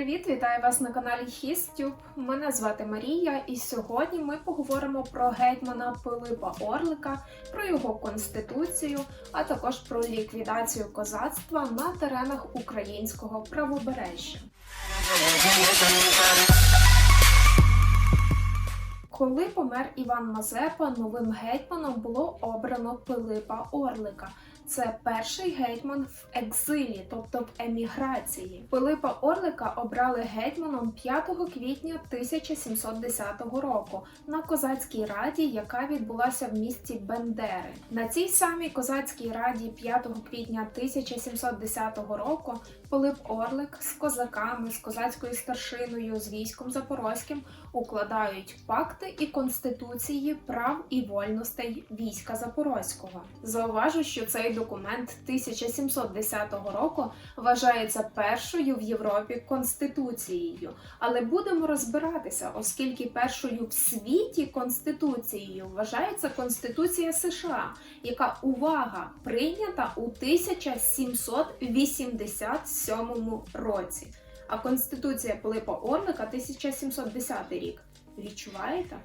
Привіт, вітаю вас на каналі HisTube. Мене звати Марія, і сьогодні ми поговоримо про гетьмана Пилипа Орлика, про його конституцію, а також про ліквідацію козацтва на теренах українського правобережжя. Коли помер Іван Мазепа, новим гетьманом було обрано Пилипа Орлика. Це перший гетьман в екзилі, тобто в еміграції. Пилипа Орлика обрали гетьманом 5 квітня 1710 року на козацькій раді, яка відбулася в місті Бендери. На цій самій козацькій раді 5 квітня 1710 року Пилип Орлик з козаками, з козацькою старшиною, з військом запорозьким укладають пакти і конституції прав і вольностей війська Запорозького. Зауважу, що цей документ 1710 року вважається першою в Європі конституцією. Але будемо розбиратися, оскільки першою в світі конституцією вважається Конституція США, яка увага прийнята у 1787 році. А Конституція Пилипа Орлика 1710 рік. Відчуваєте?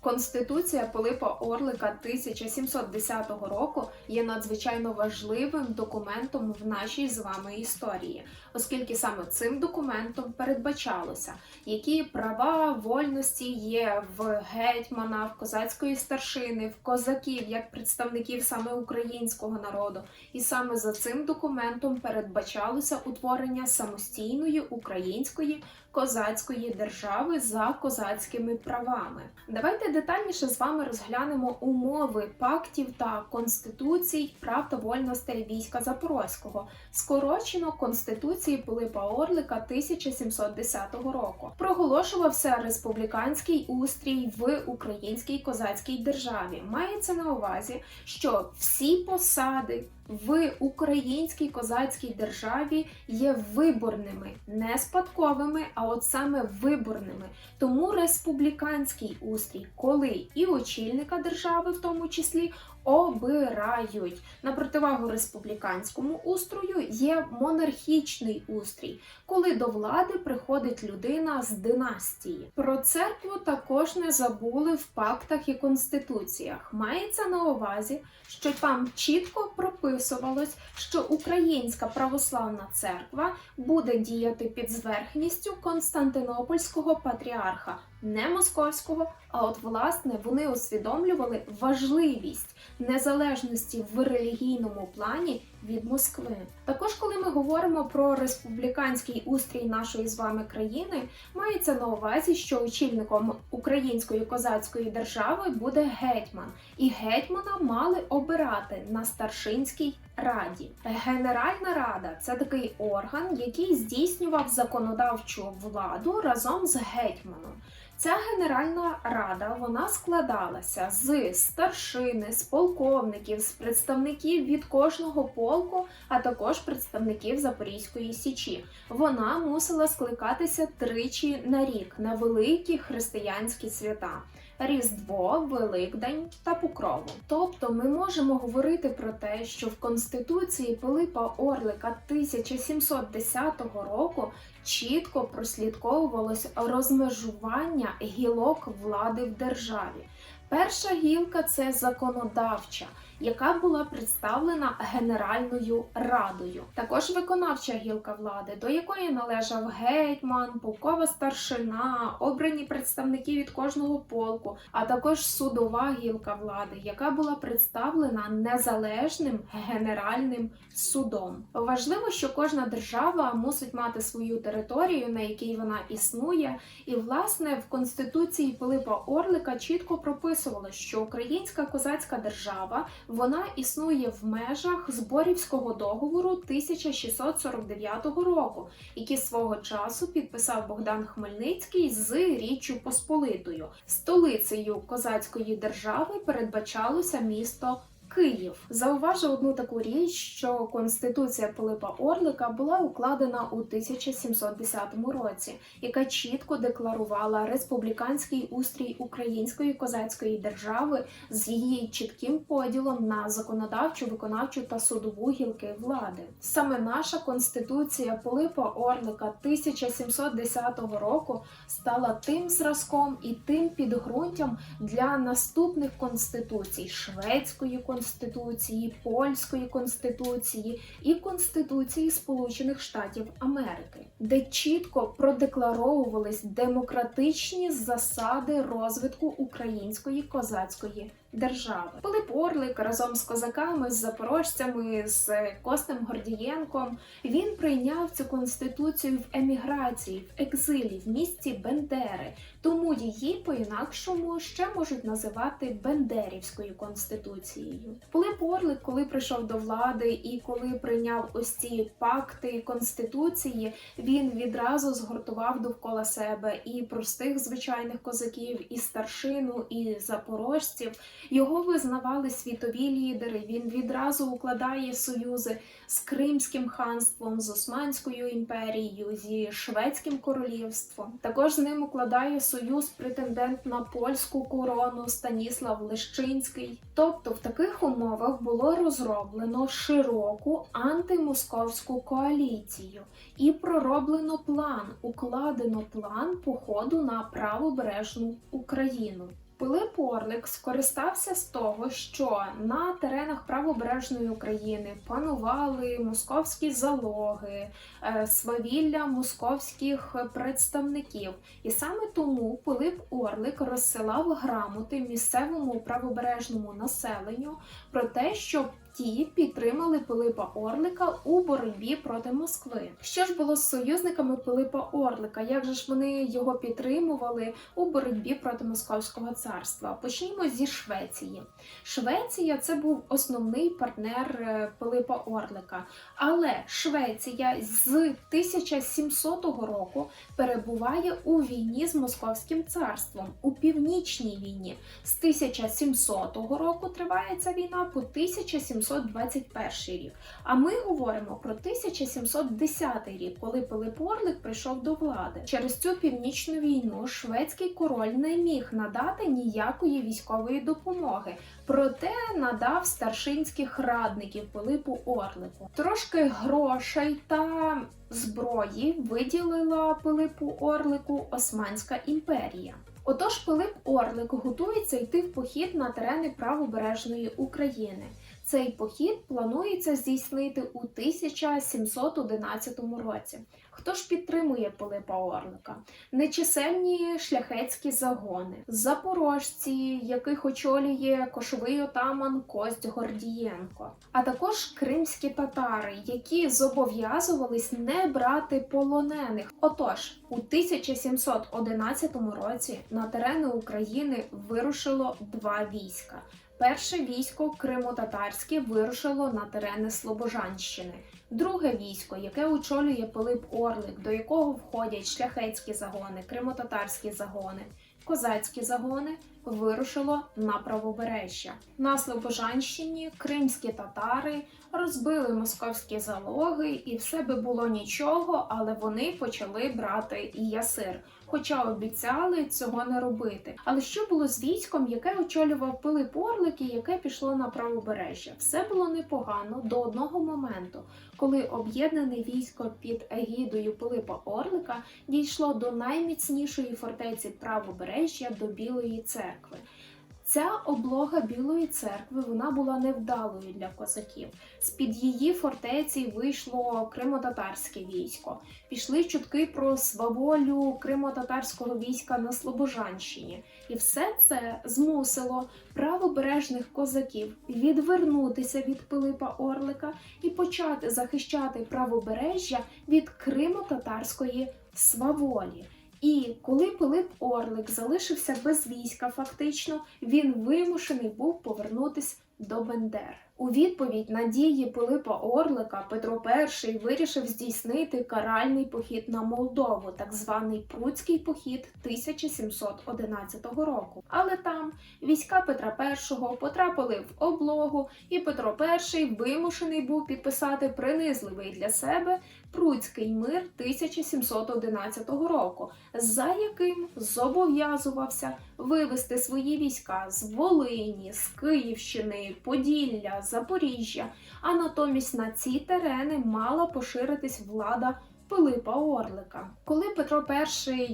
Конституція Пилипа Орлика 1710 року є надзвичайно важливим документом в нашій з вами історії, оскільки саме цим документом передбачалося, які права вольності є в гетьмана, в козацької старшини, в козаків як представників саме українського народу, і саме за цим документом передбачалося утворення самостійної української козацької держави за козацькими правами. Давайте детальніше з вами розглянемо умови пактів та конституцій прав та вольностей війська Запорозького, скорочено Конституції Пилипа Орлика 1710 року. Проголошувався республіканський устрій в українській козацькій державі. Мається на увазі, що всі посади в українській козацькій державі є виборними, не спадковими, а от саме виборними. Тому республіканський устрій, коли і очільника держави, в тому числі, обирають на противагу республіканському устрою є монархічний устрій, коли до влади приходить людина з династії. Про церкву також не забули в пактах і конституціях. Мається на увазі, що там чітко прописувалось, що Українська православна церква буде діяти під зверхністю Константинопольського патріарха, не московського, а от власне вони усвідомлювали важливість незалежності в релігійному плані від Москви. Також, коли ми говоримо про республіканський устрій нашої з вами країни, мається на увазі, що очільником української козацької держави буде гетьман, і гетьмана мали обирати на старшинській раді. Генеральна рада це такий орган, який здійснював законодавчу владу разом з гетьманом. Ця генеральна рада вона складалася з старшини, з полковників, з представників від кожного полку, а також представників Запорізької січі. Вона мусила скликатися тричі на рік на великі християнські свята. Різдво, Великдень та Покрову. Тобто ми можемо говорити про те, що в Конституції Пилипа Орлика 1710 року чітко прослідковувалось розмежування гілок влади в державі. Перша гілка це законодавча, яка була представлена Генеральною радою. Також виконавча гілка влади, до якої належав гетьман, полкова старшина, обрані представники від кожного полку, а також судова гілка влади, яка була представлена незалежним генеральним судом. Важливо, що кожна держава мусить мати свою територію, на якій вона існує, і власне в конституції Пилипа Орлика чітко прописувало, що українська козацька держава вона існує в межах зборівського договору 1649 року, який свого часу підписав Богдан Хмельницький з Річчю Посполитою. Столицею козацької держави передбачалося місто Київ. Зауважу одну таку річ, що конституція Пилипа Орлика була укладена у 1710 році, яка чітко декларувала республіканський устрій української козацької держави з її чітким поділом на законодавчу, виконавчу та судову гілки влади. Саме наша конституція Пилипа Орлика 1710 року стала тим зразком і тим підґрунтям для наступних конституцій шведської конституції, польської конституції і конституції Сполучених Штатів Америки, де чітко продекларовувались демократичні засади розвитку української козацької держави. Пилип Орлик разом з козаками, з запорожцями, з Костем Гордієнком він прийняв цю конституцію в еміграції, в екзилі, в місті Бендери. Тому її по-інакшому ще можуть називати Бендерівською конституцією. Пилип Орлик, коли прийшов до влади і коли прийняв ось ці пакти конституції, він відразу згуртував довкола себе і простих звичайних козаків, і старшину, і запорожців. Його визнавали світові лідери. Він відразу укладає союзи з Кримським ханством, з Османською імперією, зі Шведським королівством. Також з ним укладає союз претендент на польську корону Станіслав Лещинський. Тобто, в таких умовах було розроблено широку антимосковську коаліцію і пророблено план, укладено план походу на правобережну Україну. Пилип Орлик скористався з того, що на теренах правобережної України панували московські залоги, е, свавілля московських представників, і саме тому Пилип Орлик розсилав грамоти місцевому правобережному населенню про те, щоб ті підтримали Пилипа Орлика у боротьбі проти Москви. Що ж було з союзниками Пилипа Орлика? Як же ж вони його підтримували у боротьбі проти Московського царства? Почнімо зі Швеції. Швеція це був основний партнер е, Пилипа Орлика, але Швеція з 1700 року перебуває у війні з Московським царством у північній війні. З 1700 року триває ця війна по 1721 рік. А ми говоримо про 1710 рік, коли Пилип Орлик прийшов до влади. Через цю північну війну шведський король не міг надати ніякої військової допомоги. Проте надав старшинських радників Пилипу Орлику. Трошки грошей та зброї виділила Пилипу Орлику Османська імперія. Отож, Пилип Орлик готується йти в похід на терени правобережної України. Цей похід планується здійснити у 1711 році. Хто ж підтримує Пилипа Орлика? Нечисельні шляхетські загони, запорожці, яких очолює кошовий отаман Кость Гордієнко, а також кримські татари, які зобов'язувались не брати полонених. Отож, у 1711 році на терени України вирушило два війська. Перше військо Кримо-татарське вирушило на терени Слобожанщини. Друге військо, яке очолює Пилип Орлик, до якого входять шляхетські загони, кримотатарські загони, козацькі загони, вирушило на правобережжя. На Слобожанщині кримські татари розбили московські залоги, і все би було нічого, але вони почали брати і ясир. Хоча обіцяли цього не робити. Але що було з військом, яке очолював Пилип Орлик і яке пішло на правобережжя? Все було непогано до одного моменту, коли об'єднане військо під егідою Пилипа Орлика дійшло до найміцнішої фортеці правобережжя до Білої церкви. Ця облога Білої церкви вона була невдалою для козаків. З під її фортеці вийшло кримо-татарське військо. Пішли чутки про сваволю кримо-татарського війська на Слобожанщині, і все це змусило правобережних козаків відвернутися від Пилипа Орлика і почати захищати правобережжя від кримо-татарської сваволі. І коли Пилип Орлик залишився без війська, фактично він вимушений був повернутись до Бендер. У відповідь на дії Пилипа Орлика Петро І вирішив здійснити каральний похід на Молдову, так званий Пруцький похід 1711 року. Але там війська Петра І потрапили в облогу, і Петро І вимушений був підписати принизливий для себе Пруцький мир 1711 року, за яким зобов'язувався вивести свої війська з Волині, з Київщини, Поділля, Запоріжжя, а натомість на ці терени мала поширитись влада Пилипа Орлика. Коли Петро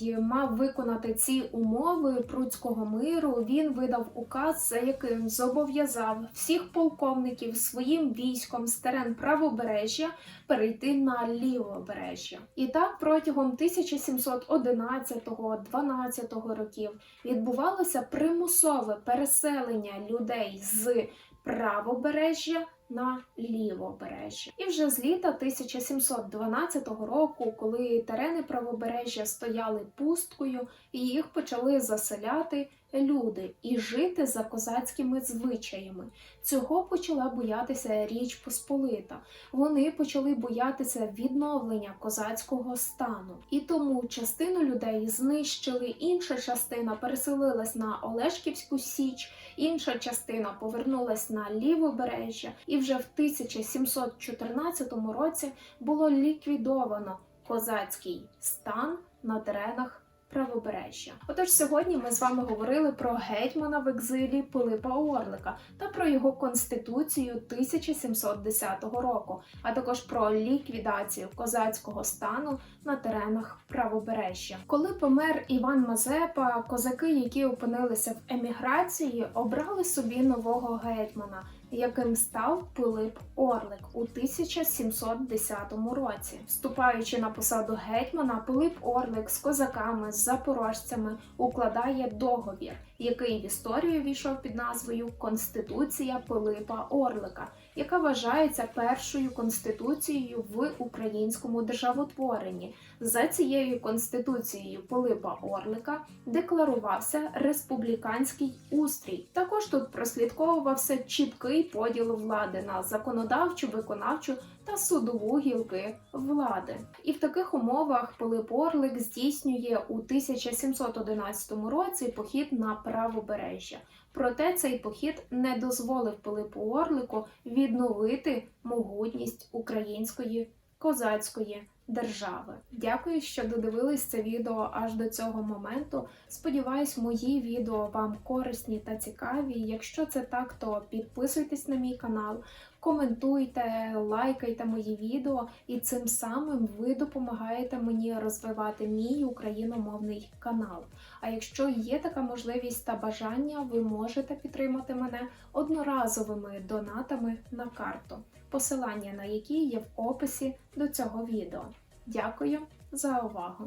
І мав виконати ці умови Пруцького миру, він видав указ, за яким зобов'язав всіх полковників своїм військом з терен правобережжя перейти на лівобережжя. І так протягом 1711-12 років відбувалося примусове переселення людей з правобережжя на лівобережжя. І вже з літа 1712 року, коли терени правобережжя стояли пусткою, і їх почали заселяти люди і жити за козацькими звичаями. Цього почала боятися Річ Посполита. Вони почали боятися відновлення козацького стану. І тому частину людей знищили, інша частина переселилась на Олешківську Січ, інша частина повернулась на лівобережжя, і вже в 1714 році було ліквідовано козацький стан на теренах правобережжя. Отож, сьогодні ми з вами говорили про гетьмана в екзилі Пилипа Орлика та про його конституцію 1710 року, а також про ліквідацію козацького стану на теренах правобережжя. Коли помер Іван Мазепа, козаки, які опинилися в еміграції, обрали собі нового гетьмана. Яким став Пилип Орлик у 1710 році, вступаючи на посаду гетьмана, Пилип Орлик з козаками, з запорожцями укладає договір, який в історію війшов під назвою Конституція Пилипа Орлика, яка вважається першою конституцією в українському державотворенні. За цією конституцією Пилипа Орлика декларувався республіканський устрій. Також тут прослідковувався чіткий поділ влади на законодавчу, виконавчу та судову гілки влади. І в таких умовах Пилип Орлик здійснює у 1711 році похід на правобережжя. Проте цей похід не дозволив Пилипу Орлику відновити могутність української козацької держави. Дякую, що додивились це відео аж до цього моменту. Сподіваюсь, мої відео вам корисні та цікаві. Якщо це так, то підписуйтесь на мій канал, коментуйте, лайкайте мої відео, і цим самим ви допомагаєте мені розвивати мій україномовний канал. А якщо є така можливість та бажання, ви можете підтримати мене одноразовими донатами на карту, посилання на які є в описі до цього відео. Дякую за увагу!